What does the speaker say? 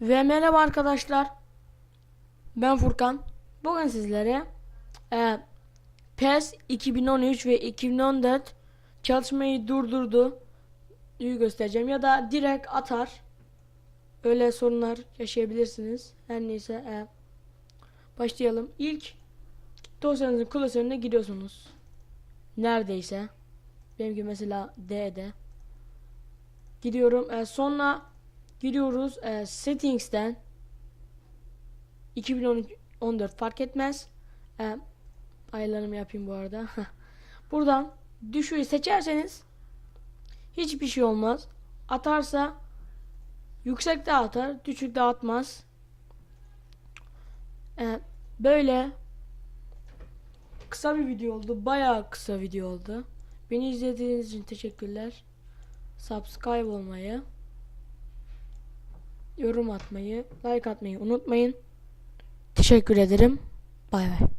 Ve merhaba arkadaşlar. Ben Furkan. Bugün sizlere e, PES 2013 ve 2014 çalışmayı durdurdu. İyi göstereceğim ya da direkt atar. Öyle sorunlar yaşayabilirsiniz. Her neyse e, başlayalım. İlk dosyanızın klasörüne giriyorsunuz. Neredeyse. Benimki mesela D'de. Gidiyorum. E, sonra Giriyoruz e, settings'ten 2014 fark etmez. E, ayarlarımı yapayım bu arada. Buradan düşüğü seçerseniz hiçbir şey olmaz. Atarsa yüksek de atar, düşük de atmaz. E, böyle kısa bir video oldu. Bayağı kısa video oldu. Beni izlediğiniz için teşekkürler. Subscribe olmayı yorum atmayı, like atmayı unutmayın. Teşekkür ederim. Bay bay.